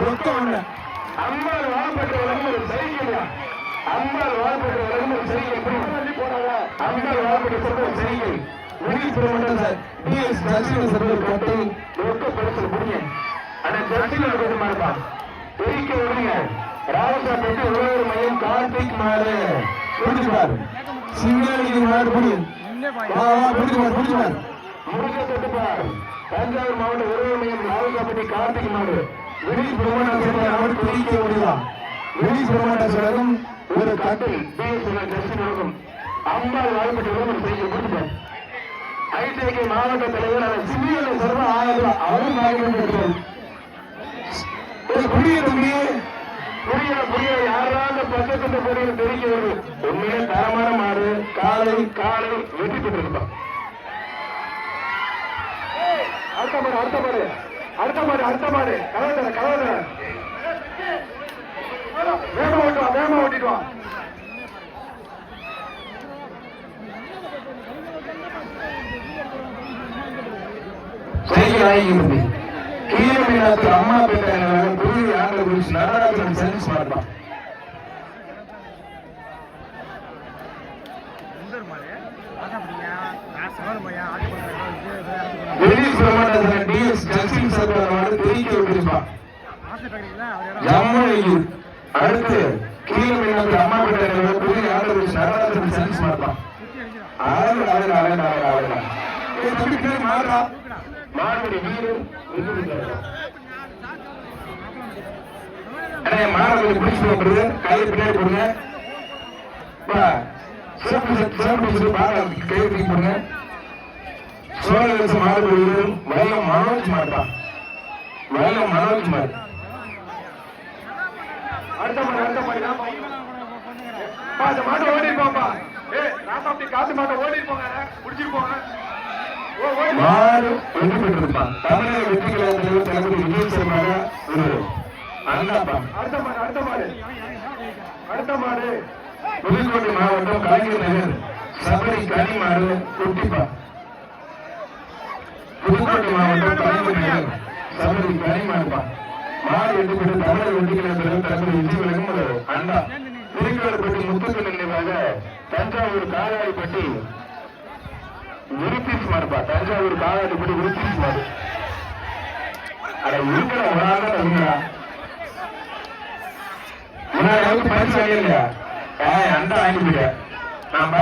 ரொக்கம் ஒண்ணு அம்மாள் வாழ்பெற்ற உலகம் ஒரு சைக்கிள் அம்மாள் வாழ்பெற்ற உலகம் ஒரு சைக்கிள் எப்படி? போனாங்க அம்மாள் வாழ்பெற்ற சொல்ற ஒரு சைக்கிள் முடிவு டிஎஸ் ஜங்ஷன் சர்வர் கோட்டை ரொக்க படத்தில் புரியுங்க ஆனா ஜட்ஜில் கொஞ்ச தெரிவிக்க விடுங்க ராவசாப்பேட்டை உழவர் மையம் கார்த்திக் மாறு. புடிச்சு பாரு. மாடு புடி வா வா புடிச்சு பாரு தஞ்சாவூர் மாவட்ட உழவர் மையம் கார்த்திக் வெளி பிரமாணம் அவர் தெரிவிக்க முடியலாம் வெளி பிரமாணம் சொல்லவும் ஒரு கட்டை கட்டில் பிஎஸ்என்எல் ஜட்ஜில் இருக்கும் அம்பாள் வாழ்பெற்ற ஒரு சைக்கிள் ஐடிஐகே மாவட்ட தலைவர் அவர் சிவியல் சர்வ ஆயிரம் அவரும் நாயகம் பெற்றோர் புரிய தம்பி புரியல புரியல யாராவது பக்கத்துல போறீங்க தெரிவிக்க வருது. உண்மையிலே தரமான மாடு காலை காலை வெற்றி பெற்றிருப்பான் அடுத்த பாரு அடுத்த பாரு. அடுத்த மாடு அடுத்த மாடு. கலவர கலவர வேகமா ஓட்டுவா வேகமா ஓட்டிட்டு வா. அம்மா பேட்டை புதிய ஆங்கில குறிச்சு நடராஜன் சர்வீஸ் மாட்டான் வெளி பிரமாணம் டிஎஸ் தெரிவிக்க ஜம்முனையில் அடுத்து கீழே அம்மா பேட்டை புதிய ஆங்கில குறிச்சு நடராஜன் சர்வீஸ் மாட்டான் அழகு அழகு அழகு அழகு அழகு தம்பி பேர் மாறா பிடிச்சு போடுறது கையை பின்னாடி போடுங்க. கையை போடுங்க. சோழ தேசம் மாடு வயலம் மனோஜ் வயலம் மனோஜ் மாடு அடுத்த மாடு அடுத்த மாடு மாட்டை அப்படி காத்து மாட்டை ஓட்டிட்டு போங்க புடிச்சிட்டு போங்க. ஓ ஓடி மாடு வெற்றி பெற்றிருப்பான் தமிழக வெற்றி கழக தலைவர் தளபதி விஜய் சர்மாக ஒரு அண்ணாப்பா அடுத்த மாடு அடுத்த மாடு. அடுத்த மாடு. புதுக்கோட்டை மாவட்டம் கலைஞர் நகர். சபரி கனிமாறு குட்டிப்பா. புதுக்கோட்டை மாவட்டம் கலைஞர் நகர். சபரி கனிமாறுப்பா மாடு வெற்றி பெற்று தமிழக வெற்றி கழக தலைவர் தளபதி விஜய் ஒரு அண்ணா திருக்காடுபட்டி முத்துக்கு நினைவாக தஞ்சாவூர் காலாடிப்பட்டி விருத்தி ஸ்மார்ப்பா தஞ்சாவூர் காலாடிப்பட்டி விருத்தி ஸ்மார்ட் அட இருக்கிற ஒரு ஆள் தான் இருந்தா முன்னாடி பரிசு இல்லையா அண்டா வாங்கிட்டு நான்